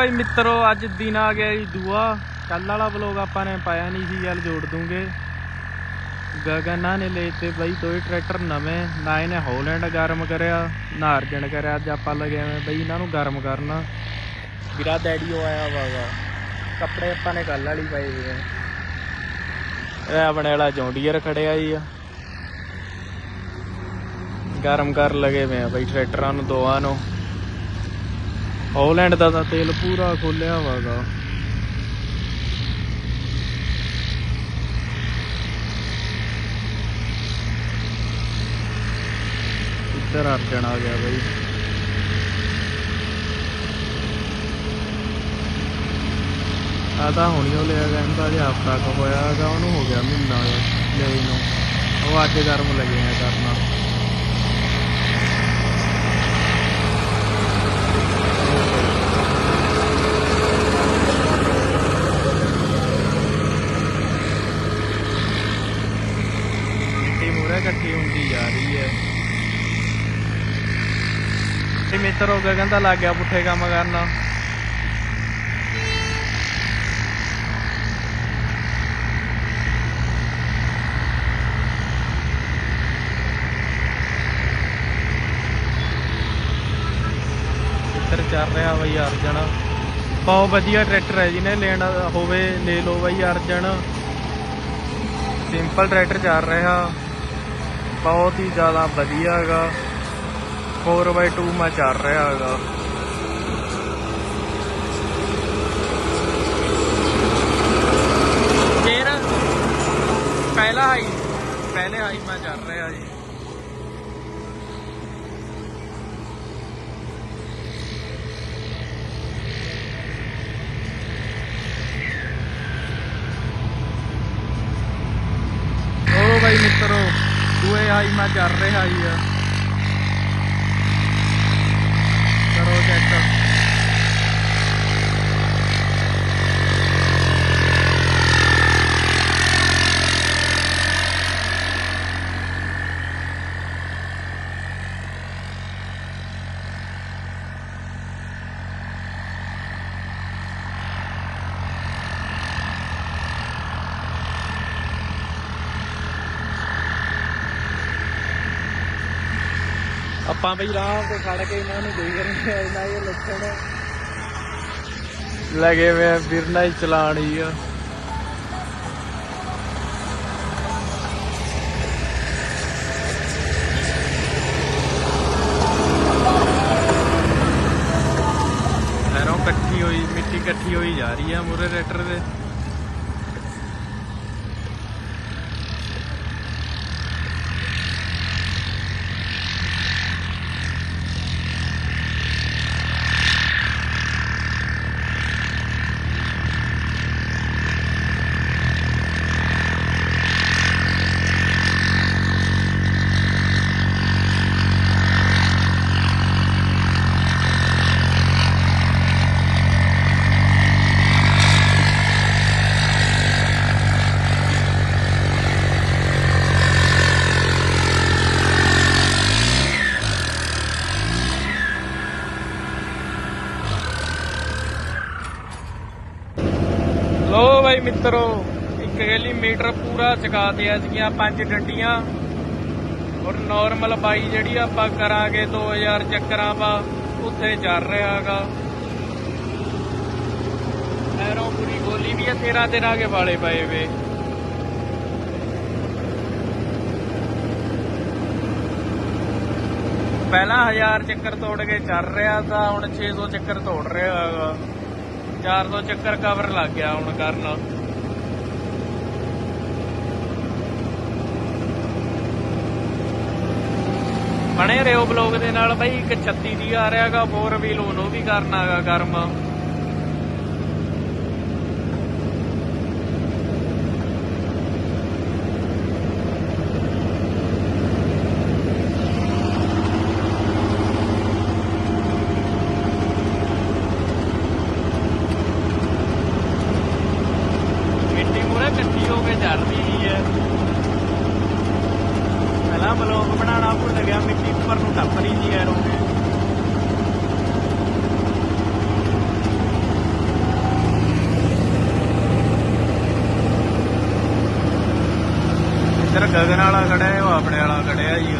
ਬਾਈ ਮਿੱਤਰੋ, ਅੱਜ ਦਿਨ ਆ ਗਿਆ ਜੀ ਦੂਆ। ਕੱਲ ਵਾਲਾ ਵਲੋਗ ਆਪਾਂ ਨੇ ਪਾਇਆ ਨਹੀਂ ਸੀ, ਚੱਲ ਜੋੜ ਦੂੰਗੇ। ਗਗਨਾ ਨੇ ਲਏ ਤੇ ਬਾਈ ਦੋਏ ਟਰੈਕਟਰ ਨਵੇਂ, ਨਾ ਇਹਨੇ ਹੌਲੈਂਡ ਗਰਮ ਕਰਿਆ, ਨਾ ਅਰਜਨ ਕਰਿਆ, ਅੱਜ ਆਪਾਂ ਲਗੇ ਹੋਏ ਬਈ ਇਹਨਾਂ ਨੂੰ ਗਰਮ ਕਰਨਾ। ਵੀਰਾ ਡੈਡੀਓ ਉਹ ਆਇਆ ਵਾਗਾ ਕੱਪੜੇ ਆਪਾਂ ਨੇ ਕੱਲ ਵਾਲੀ ਪਾਏ ਹੋਏ ਆ। ਇਹ ਆਪਣੇ ਵਾਲਾ ਜੌਂਡੀਅਰ ਖੜਿਆ ਜੀ ਆ। ਗਰਮ ਕਰ ਲਗੇ ਵੇ ਆ ਬਈ ਟਰੈਕਟਰਾਂ ਨੂੰ, ਦੋਵਾਂ ਨੂੰ। ਹੌਲੈਂਡ ਦਾ ਤਾਂ ਤੇਲ ਪੂਰਾ ਖੋਲਿਆ ਵਾਗਾ ਇੱਧਰ ਅਰਜਨ ਆ ਗਿਆ ਬਈ। ਆ ਤਾਂ ਹੁਣੀ ਉਹ ਲਿਆ ਗਿਆ, ਇਹਦਾ ਜੇ ਹਫਤਾ ਕੁ ਹੋਇਆ ਹੈਗਾ, ਉਹਨੂੰ ਹੋ ਗਿਆ ਮਹੀਨਾ ਲਈ ਨੂੰ। ਉਹ ਅੱਜ ਗਰਮ ਲੱਗੇ ਆ ਕਰਨਾ ਮਿੱਟੀ ਮੂਰੇ ਇਕੱਠੀ ਹੁੰਦੀ ਜਾ ਰਹੀ ਹੈ ਤੇ ਮਿੱਤਰ ਹੋ ਗਿਆ, ਕਹਿੰਦਾ ਲੱਗ ਗਿਆ ਪੁੱਠੇ ਕੰਮ ਕਰਨਾ। ਮਿੱਤਰ ਚੱਲ ਰਿਹਾ ਬਈ ਅਰਜਨ। ਬਹੁਤ ਵਧੀਆ ਟਰੈਕਟਰ ਹੈ ਜੀ ਜਿਹਨੇ ਲੈਣਾ ਹੋਵੇ, ਲੈ ਲਓ ਬਈ ਅਰਜਨ। ਸਿੰਪਲ ਟਰੈਕਟਰ ਚੱਲ ਰਿਹਾ। ਬਹੁਤ ਹੀ ਜ਼ਿਆਦਾ ਵਧੀਆ ਹੈਗਾ। 4x2 ਮਾ ਚੱਲ ਰਿਹਾ ਹੈਗਾ। ਫਿਰ ਪਹਿਲਾ ਹਾਈ ਪਹਿਲੇ ਹਾਈ ਮਾ ਚੱਲ ਰਿਹਾ ਜੀ। ਓ ਬਾਈ ਮਿੱਤਰੋ, ਦੂਏ ਹਾਈ ਮੈਂ ਚੱਲ ਰਿਹਾ ਹੀ ਆ ਕਰੋ ਚੈੱਕ ਆਪਾਂ ਬਈ ਰਾਮ ਤੇ ਖੜ ਕੇ ਇਹਨਾਂ ਨੂੰ ਦੇਖ ਰਹੇ ਆ ਇਹਨਾਂ ਇਹ ਲੱਛਣ ਲਗੇ ਵੇ ਬਿਰਨਾ ਹੀ ਚਲਾਣੀ ਆ। ਐਰੋਂ ਇਕੱਠੀ ਹੋਈ ਮਿੱਟੀ ਇਕੱਠੀ ਹੋਈ ਜਾ ਰਹੀ ਆ ਮੂਰੇ ਰੈਟਰ ਦੇ। ਲੋ ਮਿੱਤਰੋ, ਇੱਕ ਗੈਲੀ ਮੀਟਰ ਪੂਰਾ ਚਕਾ ਦਿਆ ਸੀਗੀਆਂ ਪੰਜ ਡੰਡੀਆਂ। ਔਰ ਨਾਰਮਲ ਬਾਈ ਜਿਹੜੀ ਆਪਾਂ ਕਰਾਂਗੇ 2000 ਚੱਕਰਾਂ ਵਾ, ਉੱਥੇ ਚੱਲ ਰਿਹਾ ਹੈਗਾ ਪੂਰੀ ਗੋਲੀ ਵੀ ਆ 13 13 ਕੇ ਵਾਲੇ ਪਏ ਵੇ। ਪਹਿਲਾਂ 1000 ਚੱਕਰ ਤੋੜ ਕੇ ਚੱਲ ਰਿਹਾ ਤਾਂ ਹੁਣ 600 ਚੱਕਰ ਤੋੜ ਰਿਹਾ ਹੈਗਾ 400 ਚੱਕਰ ਕਵਰ ਲੱਗ ਗਿਆ ਹੁਣ ਕਰਨ। ਬਣੇ ਰਿਓ ਬਲੌਗ ਦੇ ਨਾਲ ਬਾਈ, ਇੱਕ 36 ਦੀ ਆ ਰਿਹਾਗਾ 4 ਵੀਲ ਉਹਨੂੰ ਵੀ ਕਰਨਾਗਾ ਕਰਮ। ਗਿਆ ਬਲੌਗ ਬਣਾਉਣਾ ਭੁੱਲ ਗਿਆ, ਮਿੱਟੀ ਉੱਪਰ ਨੂੰ ਟੱਪ ਰਹੀ ਸੀ ਐਰੋ। ਇੱਧਰ ਗਗਨ ਵਾਲਾ ਖੜਿਆ ਉਹ ਆਪਣੇ ਵਾਲਾ ਖੜਿਆ ਜੀ